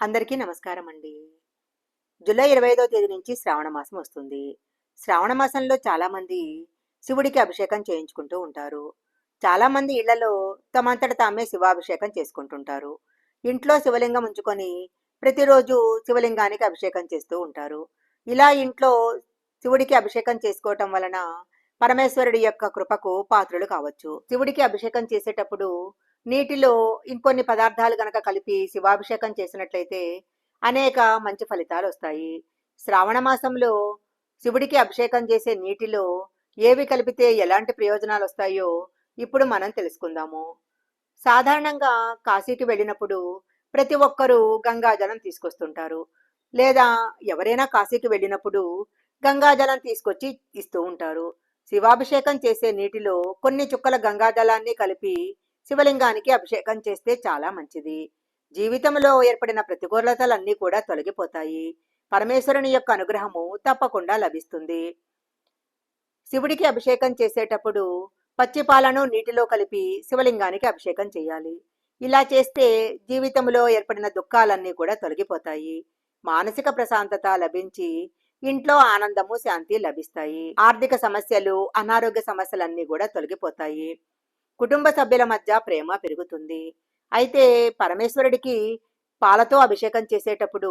అందరికీ నమస్కారం అండి జూలై ఇరవై ఐదో తేదీ నుంచి శ్రావణ మాసం వస్తుంది. శ్రావణ మాసంలో చాలామంది శివుడికి అభిషేకం చేయించుకుంటూ ఉంటారు. చాలామంది ఇళ్ళలో తమంతట తామే శివాభిషేకం చేసుకుంటుంటారు. ఇంట్లో శివలింగం ఉంచుకొని ప్రతిరోజు శివలింగానికి అభిషేకం చేస్తూ ఉంటారు. ఇలా ఇంట్లో శివుడికి అభిషేకం చేసుకోవటం వలన పరమేశ్వరుడి యొక్క కృపకు పాత్రులు కావచ్చు. శివుడికి అభిషేకం చేసేటప్పుడు నీటిలో ఇంకొన్ని పదార్థాలు గనక కలిపి శివాభిషేకం చేసినట్లయితే అనేక మంచి ఫలితాలు వస్తాయి. శ్రావణ మాసంలో శివుడికి అభిషేకం చేసే నీటిలో ఏవి కలిపితే ఎలాంటి ప్రయోజనాలు వస్తాయో ఇప్పుడు మనం తెలుసుకుందాము. సాధారణంగా కాశీకి వెళ్ళినప్పుడు ప్రతి ఒక్కరూ గంగాజలం తీసుకొస్తుంటారు. లేదా ఎవరైనా కాశీకి వెళ్ళినప్పుడు గంగాజలం తీసుకొచ్చి ఇస్తూ ఉంటారు. శివాభిషేకం చేసే నీటిలో కొన్ని చుక్కల గంగాజలాన్ని కలిపి శివలింగానికి అభిషేకం చేస్తే చాలా మంచిది. జీవితంలో ఏర్పడిన ప్రతికూలతలన్నీ కూడా తొలగిపోతాయి. పరమేశ్వరుని యొక్క అనుగ్రహము తప్పకుండా లభిస్తుంది. శివుడికి అభిషేకం చేసేటప్పుడు పచ్చిపాలను నీటిలో కలిపి శివలింగానికి అభిషేకం చేయాలి. ఇలా చేస్తే జీవితంలో ఏర్పడిన దుఃఖాలన్నీ కూడా తొలగిపోతాయి. మానసిక ప్రశాంతత లభించి ఇంట్లో ఆనందము శాంతి లభిస్తాయి. ఆర్థిక సమస్యలు అనారోగ్య సమస్యలన్నీ కూడా తొలగిపోతాయి. కుటుంబ సభ్యుల మధ్య ప్రేమ పెరుగుతుంది. అయితే పరమేశ్వరుడికి పాలతో అభిషేకం చేసేటప్పుడు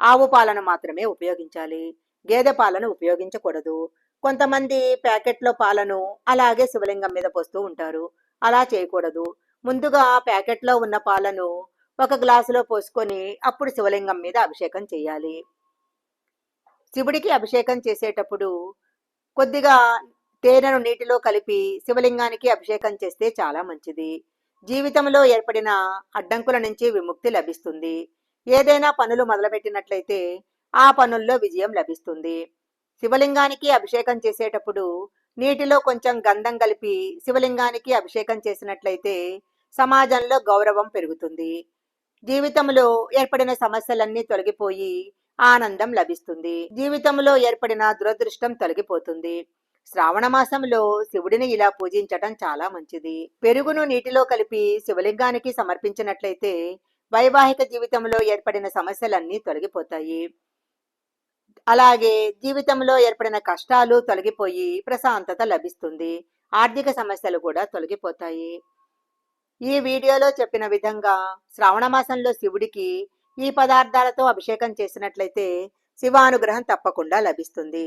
ఆవు పాలను మాత్రమే ఉపయోగించాలి. గేదె పాలను ఉపయోగించకూడదు. కొంతమంది ప్యాకెట్లో పాలను అలాగే శివలింగం మీద పోస్తూ ఉంటారు. అలా చేయకూడదు. ముందుగా ప్యాకెట్లో ఉన్న పాలను ఒక గ్లాసులో పోసుకొని అప్పుడు శివలింగం మీద అభిషేకం చేయాలి. శివుడికి అభిషేకం చేసేటప్పుడు కొద్దిగా తేనెను నీటిలో కలిపి శివలింగానికి అభిషేకం చేస్తే చాలా మంచిది. జీవితంలో ఏర్పడిన అడ్డంకుల నుంచి విముక్తి లభిస్తుంది. ఏదైనా పనులు మొదలుపెట్టినట్లయితే ఆ పనుల్లో విజయం లభిస్తుంది. శివలింగానికి అభిషేకం చేసేటప్పుడు నీటిలో కొంచెం గంధం కలిపి శివలింగానికి అభిషేకం చేసినట్లయితే సమాజంలో గౌరవం పెరుగుతుంది. జీవితంలో ఏర్పడిన సమస్యలన్నీ తొలగిపోయి ఆనందం లభిస్తుంది. జీవితంలో ఏర్పడిన దురదృష్టం తొలగిపోతుంది. శ్రావణ మాసంలో శివుడిని ఇలా పూజించటం చాలా మంచిది. పెరుగును నీటిలో కలిపి శివలింగానికి సమర్పించినట్లయితే వైవాహిక జీవితంలో ఏర్పడిన సమస్యలన్నీ తొలగిపోతాయి. అలాగే జీవితంలో ఏర్పడిన కష్టాలు తొలగిపోయి ప్రశాంతత లభిస్తుంది. ఆర్థిక సమస్యలు కూడా తొలగిపోతాయి. ఈ వీడియోలో చెప్పిన విధంగా శ్రావణ మాసంలో శివుడికి ఈ పదార్థాలతో అభిషేకం చేసినట్లయితే శివానుగ్రహం తప్పకుండా లభిస్తుంది.